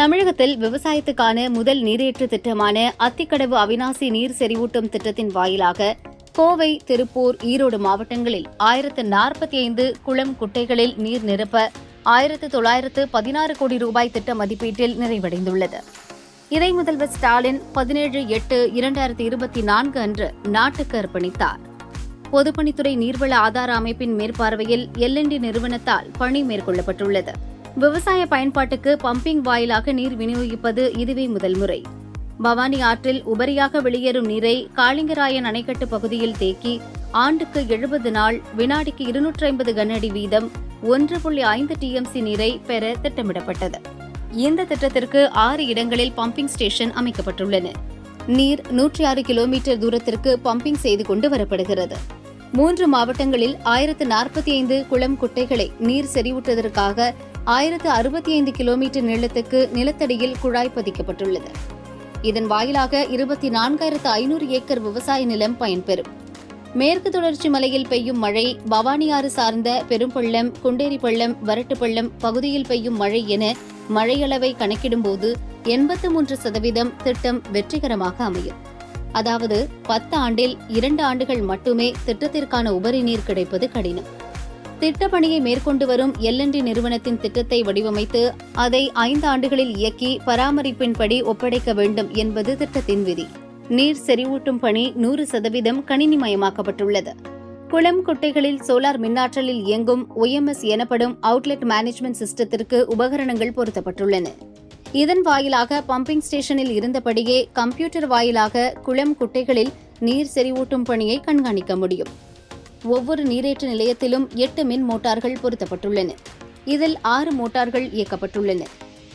தமிழகத்தில் விவசாயத்துக்கான முதல் நீரேற்று திட்டமான அத்திக்கடவு அவினாசி நீர் செறிவூட்டும் திட்டத்தின் வாயிலாக கோவை திருப்பூர் ஈரோடு மாவட்டங்களில் ஆயிரத்து நாற்பத்தி ஐந்து குளம் குட்டைகளில் நீர் நிரப்ப ஆயிரத்து தொள்ளாயிரத்து பதினாறு கோடி ரூபாய் திட்ட மதிப்பீட்டில் நிறைவடைந்துள்ளது. இதை முதல்வர் ஸ்டாலின் பதினேழு எட்டு இரண்டாயிரத்தி இருபத்தி நான்கு அன்று நாட்டுக்கு அர்ப்பணித்தார். பொதுப்பணித்துறை நீர்வள ஆதார அமைப்பின் மேற்பார்வையில் எல்என்டி நிறுவனத்தால் பணி மேற்கொள்ளப்பட்டுள்ளது. விவசாய பயன்பாட்டுக்கு பம்பிங் வாயிலாக நீர் விநியோகிப்பது இதுவே முதல் முறை. பவானி ஆற்றில் உபரியாக வெளியேறும் நீரை காளிங்கராயன் அணைக்கட்டு பகுதியில் தேக்கி ஆண்டுக்கு எழுபது நாள் வினாடிக்கு இருநூற்றி ஐம்பது கனஅடி வீதம் ஒன்று புள்ளி ஐந்து டிஎம்சி நீரை பெற திட்டமிடப்பட்டது. இந்த திட்டத்திற்கு ஆறு இடங்களில் பம்பிங் ஸ்டேஷன் அமைக்கப்பட்டுள்ளன. நீர் நூற்றி ஆறு கிலோமீட்டர் தூரத்திற்கு பம்பிங் செய்து கொண்டு வரப்படுகிறது. மூன்று மாவட்டங்களில் ஆயிரத்து நாற்பத்தி ஐந்து குளம் குட்டைகளை நீர் செறிவூட்டுவதற்காக ஆயிரத்து அறுபத்தி ஐந்து கிலோமீட்டர் நீளத்துக்கு நிலத்தடியில் குழாய் பதிக்கப்பட்டுள்ளது. இதன் வாயிலாக இருபத்தி நான்காயிரத்து ஐநூறு ஏக்கர் விவசாய நிலம் பயன்பெறும். மேற்கு தொடர்ச்சி மலையில் பெய்யும் மழை பவானி ஆறு சார்ந்த பெரும்பள்ளம் குண்டேரி பள்ளம் வரட்டுப்பள்ளம் பகுதியில் பெய்யும் மழை என மழையளவை கணக்கிடும்போது எண்பத்து மூன்று சதவீதம் திட்டம் வெற்றிகரமாக அமையும். அதாவது பத்து ஆண்டில் இரண்டு ஆண்டுகள் மட்டுமே திட்டத்திற்கான உபரி நீர் கிடைப்பது கடினம். திட்டப்பணியை மேற்கொண்டு வரும் எல்என்டி நிறுவனத்தின் திட்டத்தை வடிவமைத்து அதை ஐந்து ஆண்டுகளில் இயக்கி பராமரிப்பின்படி ஒப்படைக்க வேண்டும் என்பது திட்டத்தின் விதி. நீர் செறிவூட்டும் பணி நூறு சதவீதம் கணினிமயமாக்கப்பட்டுள்ளது. குளம் குட்டைகளில் சோலார் மின்னாற்றலில் இயங்கும் ஒய்எம்எஸ் எனப்படும் அவுட்லெட் மேனேஜ்மெண்ட் சிஸ்டத்திற்கு உபகரணங்கள் பொருத்தப்பட்டுள்ளன. இதன் வாயிலாக பம்பிங் ஸ்டேஷனில் இருந்தபடியே கம்ப்யூட்டர் வாயிலாக குளம் குட்டைகளில் நீர் செறிவூட்டும் பணியை கண்காணிக்க முடியும். ஒவ்வொரு நீரேற்று நிலையத்திலும் எட்டு மின் மோட்டார்கள் பொருத்தப்பட்டுள்ளன. இதில் ஆறு மோட்டார்கள் இயக்கப்பட்டுள்ளன.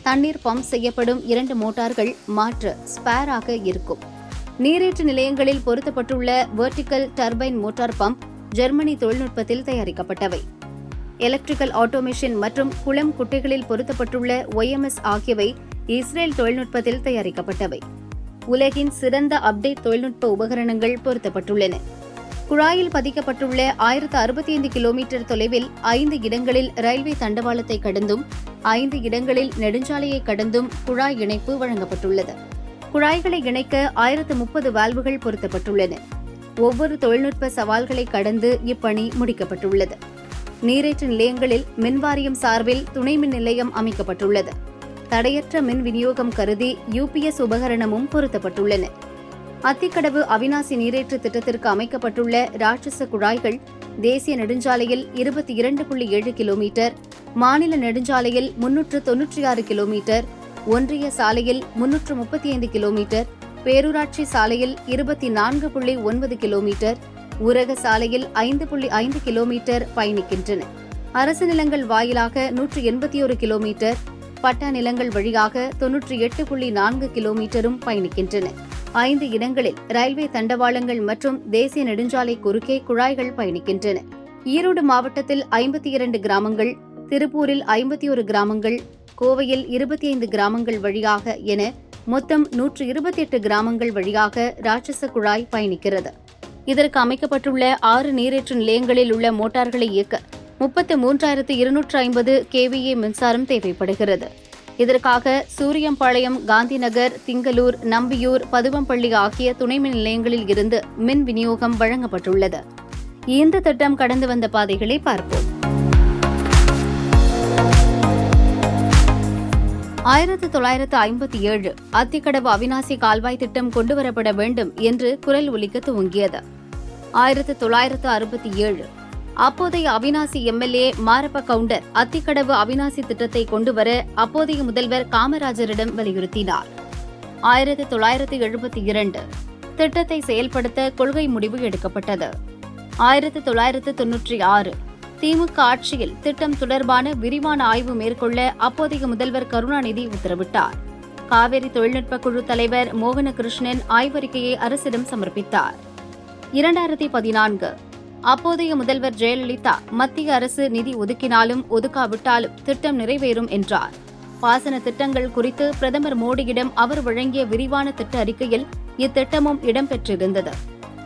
தண்ணீர் பம்ப் செய்யப்படும் இரண்டு மோட்டார்கள் மாற்று ஸ்பேராக இருக்கும். நீரேற்று நிலையங்களில் பொருத்தப்பட்டுள்ள vertical turbine motor pump Germany தொழில்நுட்பத்தில் தயாரிக்கப்பட்டவை. எலக்ட்ரிக்கல் ஆட்டோமேஷன் மற்றும் குளம் குட்டைகளில் பொருத்தப்பட்டுள்ள ஒய்எம்எஸ் ஆகியவை இஸ்ரேல் தொழில்நுட்பத்தில் தயாரிக்கப்பட்டவை. உலகின் சிறந்த அப்டேட் தொழில்நுட்ப உபகரணங்கள் பொருத்தப்பட்டுள்ளன. குழாயில் பதிக்கப்பட்டுள்ள ஆயிரத்து அறுபத்தி ஐந்து கிலோமீட்டர் தொலைவில் ஐந்து இடங்களில் ரயில்வே தண்டவாளத்தை கடந்தும் ஐந்து இடங்களில் நெடுஞ்சாலையை கடந்தும் குழாய் இணைப்பு வழங்கப்பட்டுள்ளது. குழாய்களை இணைக்க ஆயிரத்து முப்பது வால்வுகள் பொருத்தப்பட்டுள்ளன. ஒவ்வொரு தொழில்நுட்ப சவால்களை கடந்து இப்பணி முடிக்கப்பட்டுள்ளது. நீரேற்று நிலையங்களில் மின்வாரியம் சார்பில் துணை மின் நிலையம் அமைக்கப்பட்டுள்ளது. தடையற்ற மின் விநியோகம் கருதி யுபிஎஸ் உபகரணமும் பொருத்தப்பட்டுள்ளன. அத்திக்கடவு அவினாசி நீரேற்று திட்டத்திற்கு அமைக்கப்பட்டுள்ள ராட்சச குழாய்கள் தேசிய நெடுஞ்சாலையில் இருபத்தி இரண்டு புள்ளி ஏழு கிலோமீட்டர் மாநில நெடுஞ்சாலையில் முன்னூற்று தொன்னூற்றி ஆறு கிலோமீட்டர் ஒன்றிய சாலையில் முன்னூற்று முப்பத்தி ஐந்து கிலோமீட்டர் பேரூராட்சி சாலையில் இருபத்தி நான்கு புள்ளி ஒன்பது கிலோமீட்டர் ஊரக சாலையில் ஐந்து புள்ளி ஐந்து கிலோமீட்டர் பயணிக்கின்றன. அரசு நிலங்கள் வாயிலாக நூற்று எண்பத்தி ஒரு கிலோமீட்டர் பட்டா நிலங்கள் வழியாக தொன்னூற்றி எட்டு புள்ளி நான்கு கிலோமீட்டரும் பயணிக்கின்றன. ஐந்து இடங்களில் ரயில்வே தண்டவாளங்கள் மற்றும் தேசிய நெடுஞ்சாலை குறுக்கே குழாய்கள் பயணிக்கின்றன. ஈரோடு மாவட்டத்தில் ஐம்பத்தி இரண்டு கிராமங்கள் திருப்பூரில் ஐம்பத்தி ஒரு கிராமங்கள் கோவையில் இருபத்தி ஐந்து கிராமங்கள் வழியாக என மொத்தம் நூற்று இருபத்தி எட்டு கிராமங்கள் வழியாக ராட்சச குழாய் பயணிக்கிறது. இதற்கு அமைக்கப்பட்டுள்ள ஆறு நீரேற்று நிலையங்களில் உள்ள மோட்டார்களை இயக்க முப்பத்து மூன்றாயிரத்து இருநூற்று ஐம்பது கேவிஏ மின்சாரம் தேவைப்படுகிறது. இதற்காக சூரியம்பாளையம் காந்திநகர் திங்களூர் நம்பியூர் பதுவம்பள்ளி ஆகிய துணை மின் நிலையங்களில் இருந்து மின் விநியோகம் வழங்கப்பட்டுள்ளது. இந்த திட்டம் கடந்து வந்த பாதைகளை பார்ப்போம். ஆயிரத்து தொள்ளாயிரத்து ஐம்பத்தி ஏழு அத்திக்கடவு அவினாசி கால்வாய் திட்டம் கொண்டுவரப்பட வேண்டும் என்று குரல் ஒலிக்க துவங்கியது. ஆயிரத்து தொள்ளாயிரத்து அறுபத்தி ஏழு அப்போதைய அவினாசி எம்எல்ஏ மாரப்ப கவுண்டர் அத்திக்கடவு அவினாசி திட்டத்தை கொண்டுவர அப்போதைய முதல்வர் காமராஜரிடம் வலியுறுத்தினார். ஆயிரத்தி தொள்ளாயிரத்தி எழுபத்தி இரண்டு திட்டத்தை செயல்படுத்த கொள்கை முடிவு எடுக்கப்பட்டது. ஆயிரத்தி தொள்ளாயிரத்து தொன்னூற்றி ஆறு திமுக ஆட்சியில் திட்டம் தொடர்பான விரிவான ஆய்வு மேற்கொள்ள அப்போதைய முதல்வர் கருணாநிதி உத்தரவிட்டார். காவிரி தொழில்நுட்ப குழு தலைவர் மோகனகிருஷ்ணன் ஆய்வறிக்கையை அரசிடம் சமர்ப்பித்தார். இரண்டாயிரத்தி பதினான்கு அப்போதைய முதல்வர் ஜெயலலிதா மத்திய அரசு நிதி ஒதுக்கினாலும் ஒதுக்காவிட்டாலும் திட்டம் நிறைவேறும் என்றார். பாசன திட்டங்கள் குறித்து பிரதமர் மோடியிடம் அவர் வழங்கிய விரிவான திட்ட அறிக்கையில் இத்திட்டமும் இடம்பெற்றிருந்தது.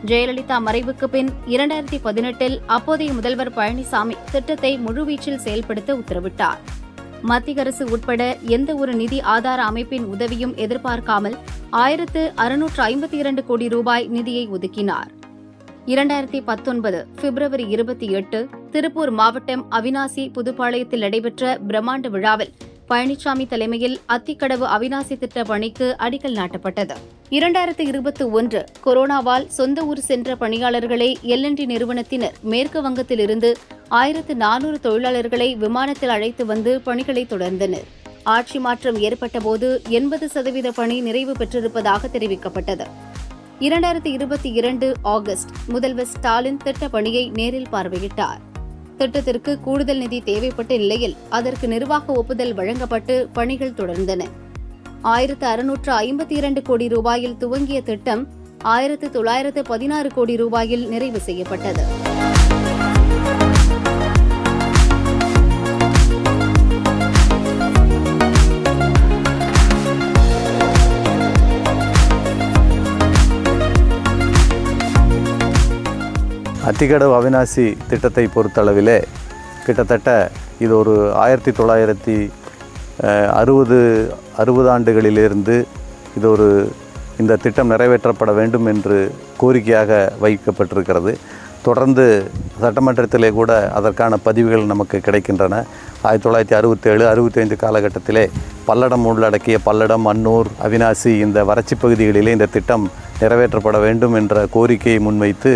ஜெயலலிதா மறைவுக்கு பின் இரண்டாயிரத்தி பதினெட்டில் அப்போதைய முதல்வர் பழனிசாமி திட்டத்தை முழுவீச்சில் செயல்படுத்த உத்தரவிட்டார். மத்திய அரசு உட்பட எந்த ஒரு நிதி ஆதார அமைப்பின் உதவியும் எதிர்பார்க்காமல் ஆயிரத்து அறுநூற்று ஐம்பத்தி இரண்டு கோடி ரூபாய் நிதியை ஒதுக்கினார். இரண்டாயிரத்தி பத்தொன்பது பிப்ரவரி இருபத்தி எட்டு திருப்பூர் மாவட்டம் அவினாசி புதுப்பாளையத்தில் நடைபெற்ற பிரம்மாண்ட விழாவில் பழனிசாமி தலைமையில் அத்திக்கடவு அவினாசி திட்ட பணிக்கு அடிக்கல் நாட்டப்பட்டது. இரண்டாயிரத்து இருபத்தி ஒன்று கொரோனாவால் சொந்த ஊர் சென்ற பணியாளர்களை எல்என்டி நிறுவனத்தினர் மேற்கு வங்கத்திலிருந்து ஆயிரத்து நானூறு தொழிலாளர்களை விமானத்தில் அழைத்து வந்து பணிகளை தொடர்ந்தனர். ஆட்சி மாற்றம் ஏற்பட்டபோது எண்பது சதவீத பணி நிறைவு பெற்றிருப்பதாக தெரிவிக்கப்பட்டது. இரண்டாயிரத்தி இருபத்தி இரண்டு ஆகஸ்ட் முதல்வர் ஸ்டாலின் திட்ட பணியை நேரில் பார்வையிட்டார். திட்டத்திற்கு கூடுதல் நிதி தேவைப்பட்ட நிலையில் அதற்கு நிர்வாக ஒப்புதல் வழங்கப்பட்டு பணிகள் தொடர்ந்தன. ஆயிரத்து அறுநூற்று ஐம்பத்தி இரண்டு கோடி ரூபாயில் துவங்கிய திட்டம் ஆயிரத்து தொள்ளாயிரத்து பதினாறு கோடி ரூபாயில் நிறைவு செய்யப்பட்டது. அத்திக்கடவு அவினாசி திட்டத்தை பொறுத்தளவிலே கிட்டத்தட்ட இது ஒரு ஆயிரத்தி தொள்ளாயிரத்தி அறுபது அறுபது ஆண்டுகளிலிருந்து இது ஒரு இந்த திட்டம் நிறைவேற்றப்பட வேண்டும் என்று கோரிக்கையாக வைக்கப்பட்டிருக்கிறது. தொடர்ந்து சட்டமன்றத்திலே கூட அதற்கான பதிவுகள் நமக்கு கிடைக்கின்றன. ஆயிரத்தி தொள்ளாயிரத்தி அறுபத்தேழு அறுபத்தைந்து காலகட்டத்திலே பல்லடம் உள்ளடக்கிய பல்லடம் அன்னூர் அவினாசி இந்த வறட்சி பகுதிகளிலே இந்த திட்டம் நிறைவேற்றப்பட வேண்டும் என்ற கோரிக்கையை முன்வைத்து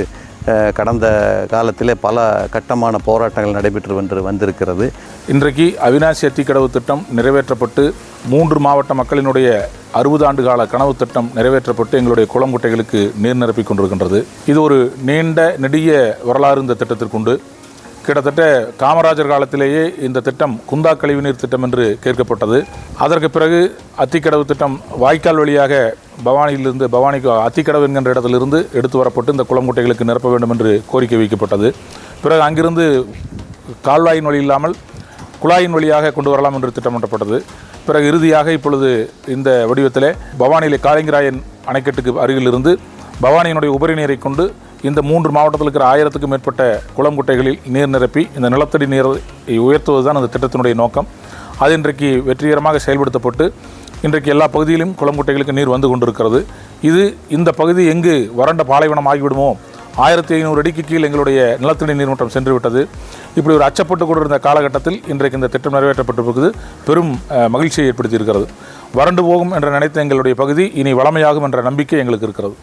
கடந்த காலத்திலே பல கட்டமான போராட்டங்கள் நடைபெற்று வந்து வந்திருக்கிறது. இன்றைக்கு அவினாசி அத்திக்கடவு திட்டம் நிறைவேற்றப்பட்டு மூன்று மாவட்ட மக்களினுடைய அறுபது ஆண்டு கால கனவு திட்டம் நிறைவேற்றப்பட்டு எங்களுடைய குளம் குட்டைகளுக்கு நீர் நிரப்பிக் கொண்டிருக்கின்றது. இது ஒரு நீண்ட நெடிய வரலாறு இந்த திட்டத்திற்குண்டு. கிட்டத்தட்ட காமராஜர் காலத்திலேயே இந்த திட்டம் குந்தா கழிவுநீர் திட்டம் என்று கேட்கப்பட்டது. அதற்கு பிறகு அத்திக்கடவு திட்டம் வாய்க்கால் வழியாக பவானியிலிருந்து பவானிக்கு அத்திக்கடவு என்கின்ற இடத்திலிருந்து எடுத்து வரப்பட்டு இந்த குளங்குட்டைகளுக்கு நிரப்ப வேண்டும் என்று கோரிக்கை வைக்கப்பட்டது. பிறகு அங்கிருந்து கால்வாயின் வழி இல்லாமல் குழாயின் வழியாக கொண்டு வரலாம் என்று திட்டமிட்டப்பட்டது பிறகு இறுதியாக இப்பொழுது இந்த வடிவத்திலே பவானியிலே காளிங்கராயன் அணைக்கட்டுக்கு அருகிலிருந்து பவானியினுடைய உபரி நீரை கொண்டு இந்த மூன்று மாவட்டத்தில் இருக்கிற ஆயிரத்துக்கும் மேற்பட்ட குளம் குட்டைகளில் நீர் நிரப்பி இந்த நிலத்தடி நீரை உயர்த்துவதுதான் அந்த திட்டத்தினுடைய நோக்கம். அது இன்றைக்கு வெற்றிகரமாக செயல்படுத்தப்பட்டு இன்றைக்கு எல்லா பகுதியிலும் குளம் குட்டைகளுக்கு நீர் வந்து கொண்டிருக்கிறது. இது இந்த பகுதி எங்கு வறண்ட பாலைவனம் ஆகிவிடுமோ? ஆயிரத்தி ஐநூறு அடிக்கு கீழ் எங்களுடைய நிலத்தடி நீர்மட்டம் சென்று விட்டது இப்படி ஒரு அச்சப்பட்டு கொண்டிருந்த காலகட்டத்தில் இன்றைக்கு இந்த திட்டம் நிறைவேற்றப்பட்டிருப்பது பெரும் மகிழ்ச்சியை ஏற்படுத்தி இருக்கிறது வறண்டு போகும் என்று நினைத்த எங்களுடைய பகுதி இனி வளமையாகும் என்ற நம்பிக்கை எங்களுக்கு இருக்கிறது.